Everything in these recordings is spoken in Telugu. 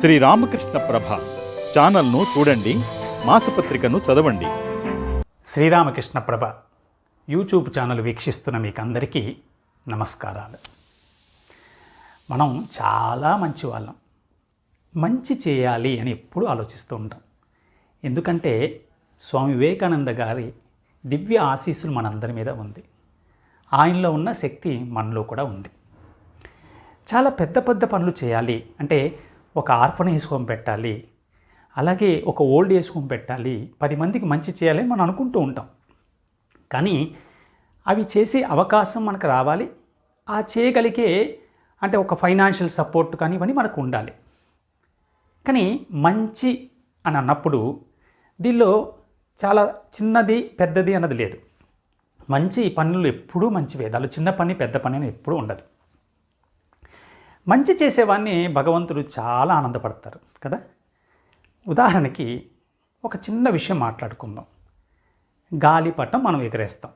శ్రీ రామకృష్ణ ప్రభ. ఛానల్ను చూడండి మాసపత్రికను చదవండి. శ్రీరామకృష్ణ ప్రభ. యూట్యూబ్ ఛానల్ వీక్షిస్తున్న మీకు అందరికీ నమస్కారాలు. మనం చాలా మంచి వాళ్ళం మంచి చేయాలి అని ఎప్పుడూ ఆలోచిస్తూ ఉంటాం. ఎందుకంటే స్వామి వివేకానంద గారి దివ్య ఆశీస్సులు మనందరి మీద ఉంది. ఆయనలో ఉన్న శక్తి మనలో కూడా ఉంది. చాలా పెద్ద పెద్ద పనులు చేయాలి అంటే ఒక ఆర్ఫనేజ్ హోమ్ పెట్టాలి. అలాగే ఒక ఓల్డ్ ఏజ్ హోమ్ పెట్టాలి. పది మందికి మంచి చేయాలని మనం అనుకుంటూ ఉంటాం. కానీ అవి చేసే అవకాశం మనకు రావాలి. ఆ చేయగలిగే అంటే ఒక ఫైనాన్షియల్ సపోర్ట్ కానీ ఇవన్నీ మనకు ఉండాలి. కానీ మంచి అని అన్నప్పుడు దీనిలో చాలా చిన్నది పెద్దది అన్నది లేదు. మంచి పనులు ఎప్పుడూ మంచివే. దానిలో చిన్న పని పెద్ద పని అని ఎప్పుడూ ఉండదు. మంచి చేసేవాడిని భగవంతుడు చాలా ఆనందపడతారు కదా? ఉదాహరణకి ఒక చిన్న విషయం మాట్లాడుకుందాం. గాలిపటం మనం ఎగరేస్తాం.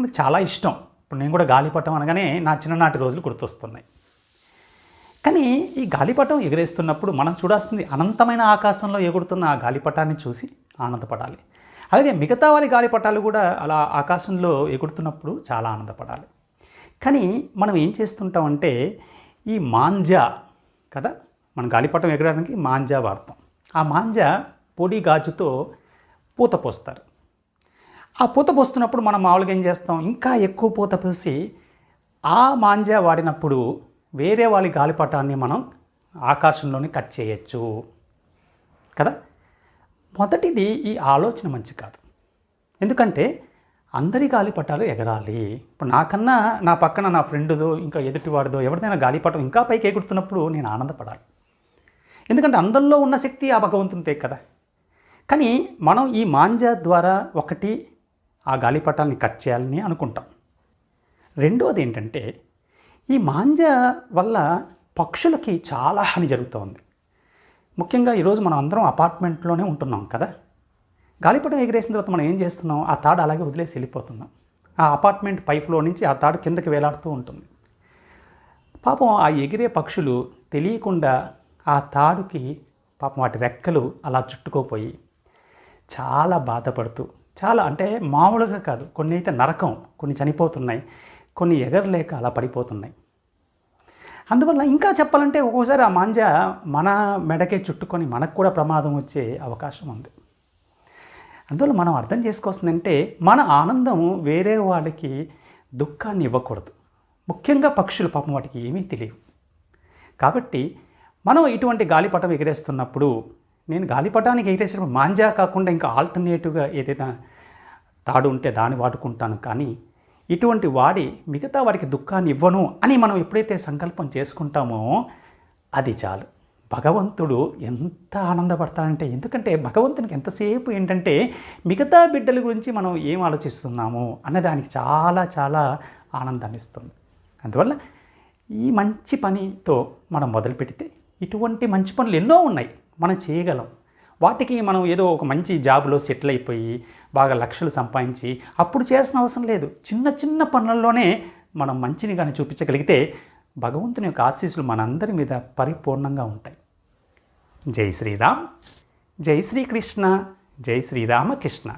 మనకు చాలా ఇష్టం. ఇప్పుడు నేను కూడా గాలిపటం అనగానే నా చిన్ననాటి రోజులు గుర్తొస్తున్నాయి. కానీ ఈ గాలిపటం ఎగరేస్తున్నప్పుడు మనం చూడాల్సింది అనంతమైన ఆకాశంలో ఎగురుతున్న ఆ గాలిపటాన్ని చూసి ఆనందపడాలి. అలాగే మిగతా వారి గాలిపటాలు కూడా అలా ఆకాశంలో ఎగురుతున్నప్పుడు చాలా ఆనందపడాలి. కానీ మనం ఏం చేస్తుంటామంటే ఈ మాంజా కదా మనం గాలిపటం ఎగరడానికి మాంజా వాడతాం. ఆ మాంజా పొడి గాజుతో పూత పోస్తారు. ఆ పూత పోస్తున్నప్పుడు మనం మామూలుగా ఏం చేస్తాం? ఇంకా ఎక్కువ పూత పోసి ఆ మాంజా వాడినప్పుడు వేరే వాళ్ళ గాలిపటాన్ని మనం ఆకాశంలోనే కట్ చేయొచ్చు కదా? మొదటిది ఈ ఆలోచన మంచి కాదు. ఎందుకంటే అందరి గాలిపటాలు ఎగరాలి. ఇప్పుడు నాకన్నా నా పక్కన నా ఫ్రెండ్దో ఇంకా ఎదుటివాడిదో ఎవరిదైనా గాలిపటం ఇంకా పైకి ఎగురుతున్నప్పుడు నేను ఆనందపడాలి. ఎందుకంటే అందరిలో ఉన్న శక్తి ఆ భగవంతునితే కదా. కానీ మనం ఈ మాంజా ద్వారా ఒకటి ఆ గాలిపటాన్ని కట్ చేయాలని అనుకుంటాం. రెండోది ఏంటంటే ఈ మాంజ వల్ల పక్షులకి చాలా హాని జరుగుతోంది. ముఖ్యంగా ఈరోజు మనం అందరం అపార్ట్మెంట్లోనే ఉంటున్నాం కదా. గాలిపటం ఎగిరేసిన తర్వాత మనం ఏం చేస్తున్నాం? ఆ తాడు అలాగే వదిలేసి వెళ్ళిపోతున్నాం. ఆ అపార్ట్మెంట్ పై నుంచి ఆ తాడు కిందకి వేలాడుతూ ఉంటుంది. పాపం ఆ ఎగిరే పక్షులు తెలియకుండా ఆ తాడుకి పాపం వాటి రెక్కలు అలా చుట్టుకోపోయి చాలా బాధపడుతూ చాలా అంటే మామూలుగా కాదు కొన్ని అయితే నరకం కొన్ని చనిపోతున్నాయి కొన్ని ఎగరలేక అలా పడిపోతున్నాయి. అందువల్ల ఇంకా చెప్పాలంటే ఒక్కోసారి ఆ మాంజ మన మెడకే చుట్టుకొని మనకు కూడా ప్రమాదం వచ్చే అవకాశం ఉంది. అందువల్ల మనం అర్థం చేసుకోవాల్సిందంటే మన ఆనందం వేరే వాళ్ళకి దుఃఖాన్ని ఇవ్వకూడదు. ముఖ్యంగా పక్షులు పాపం వాటికి ఏమీ తెలియవు. కాబట్టి మనం ఇటువంటి గాలిపటం ఎగిరేస్తున్నప్పుడు నేను గాలిపటానికి ఎగిరేసినప్పుడు మాంజా కాకుండా ఇంకా ఆల్టర్నేటివ్గా ఏదైనా తాడు ఉంటే దాన్ని వాడుకుంటాను. కానీ ఇటువంటి వాడి మిగతా వాడికి దుఃఖాన్ని ఇవ్వను అని మనం ఎప్పుడైతే సంకల్పం చేసుకుంటామో అది చాలు. భగవంతుడు ఎంత ఆనందపడతాడంటే ఎందుకంటే భగవంతునికి ఎంతసేపు ఏంటంటే మిగతా బిడ్డల గురించి మనం ఏం ఆలోచిస్తున్నాము అన్నదానికి చాలా చాలా ఆనందాన్ని ఇస్తుంది. అందువల్ల ఈ మంచి పనితో మనం మొదలు పెడితే ఇటువంటి మంచి పనులు ఎన్నో ఉన్నాయి మనం చేయగలం. వాటికి మనం ఏదో ఒక మంచి జాబ్లో సెటిల్ అయిపోయి బాగా లక్షలు సంపాదించి అప్పుడు చేసిన అవసరం లేదు. చిన్న చిన్న పనులలోనే మనం మంచిని కానీ చూపించగలిగితే భగవంతుని యొక్క ఆశీస్సులు మనందరి మీద పరిపూర్ణంగా ఉంటాయి. జై శ్రీరామ్. జై శ్రీకృష్ణ. జై శ్రీరామకృష్ణ.